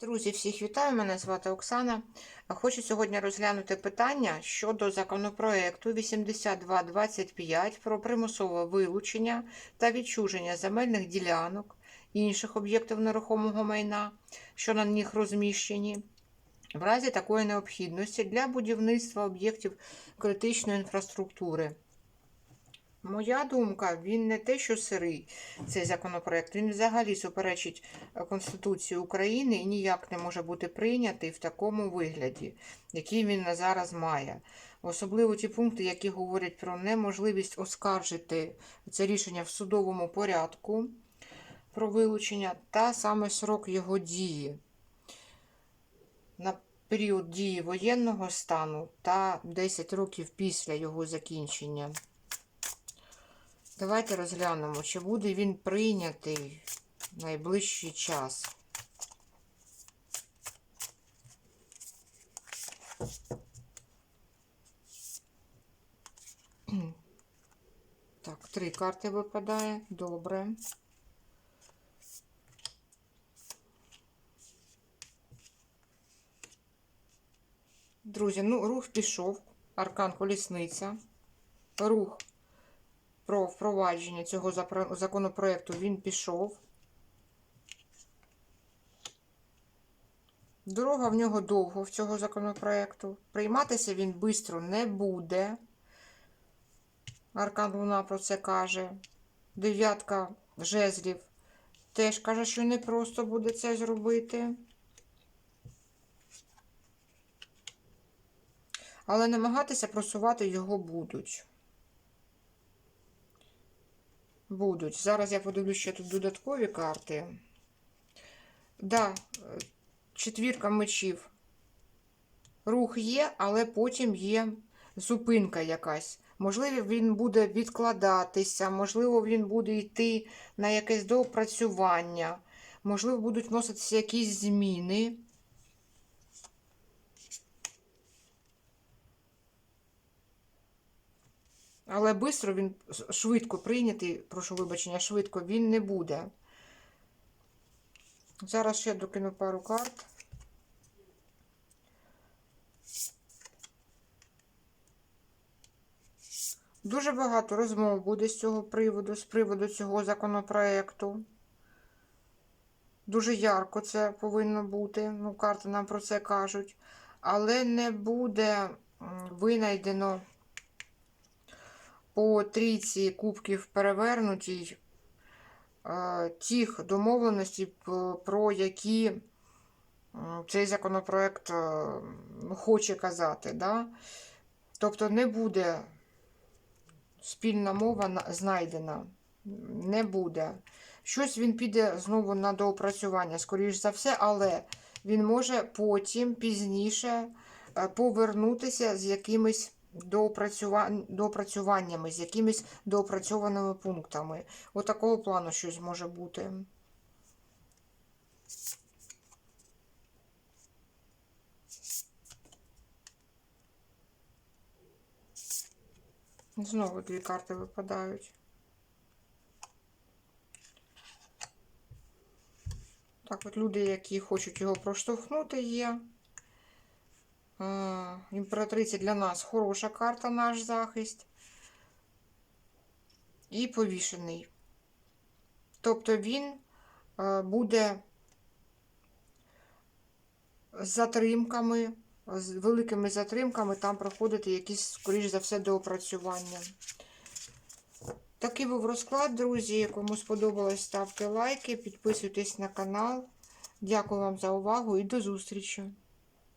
Друзі, всіх вітаю! Мене звати Оксана. Хочу сьогодні розглянути питання щодо законопроекту 8225 про примусове вилучення та відчуження земельних ділянок інших об'єктів нерухомого майна, що на них розміщені, в разі такої необхідності для будівництва об'єктів критичної інфраструктури. Моя думка, він не те, що сирий цей законопроект, він взагалі суперечить е, Конституції України і ніяк не може бути прийнятий в такому вигляді, який він на зараз має. Особливо ті пункти, які говорять про неможливість оскаржити це рішення в судовому порядку про вилучення та саме срок його дії на період дії воєнного стану та 10 років після його закінчення. Давайте розглянемо, чи буде він прийнятий найближчий час. Так, три карти випадає. Добре. Друзі, ну, рух пішов. Аркан колісниця. Рух про впровадження цього законопроекту він пішов. Дорога в нього довго в цього законопроекту. Прийматися він швидко не буде. Аркан Луна про це каже. Дев'ятка жезлів теж каже, що не просто буде це зробити. Але намагатися просувати його будуть. Будуть. Зараз я подивлюсь, ще тут додаткові карти. Да, е, четвірка мечів. Рух є, але потім є зупинка якась. Можливо, він буде відкладатися, можливо, він буде йти на якесь доопрацювання, можливо, будуть вноситися якісь зміни. Але швидко він швидко прийнятий, прошу вибачення, швидко він не буде. Зараз ще докину пару карт. Дуже багато розмов буде з цього приводу, з приводу цього законопроекту. Дуже ярко це повинно бути. Ну, карти нам про це кажуть. Але не буде винайдено по трійці кубків перевернутій е, тих домовленостей, про які цей законопроект е, хоче казати. Да? Тобто не буде спільна мова знайдена. Не буде. Щось він піде знову на доопрацювання, скоріш за все, але він може потім, пізніше, е, повернутися з якимись. Доопрацюваннями, з якимись доопрацьованими пунктами. Отакого плану щось може бути. Знову дві карти випадають. Так, от люди, які хочуть його проштовхнути, є. Імператриця для нас хороша карта, наш захист. І повішений. Тобто він е, буде з затримками, з великими затримками там проходити якісь, скоріш за все, доопрацювання. Такий був розклад, друзі. Кому сподобалось, ставте лайки, підписуйтесь на канал. Дякую вам за увагу і до зустрічі!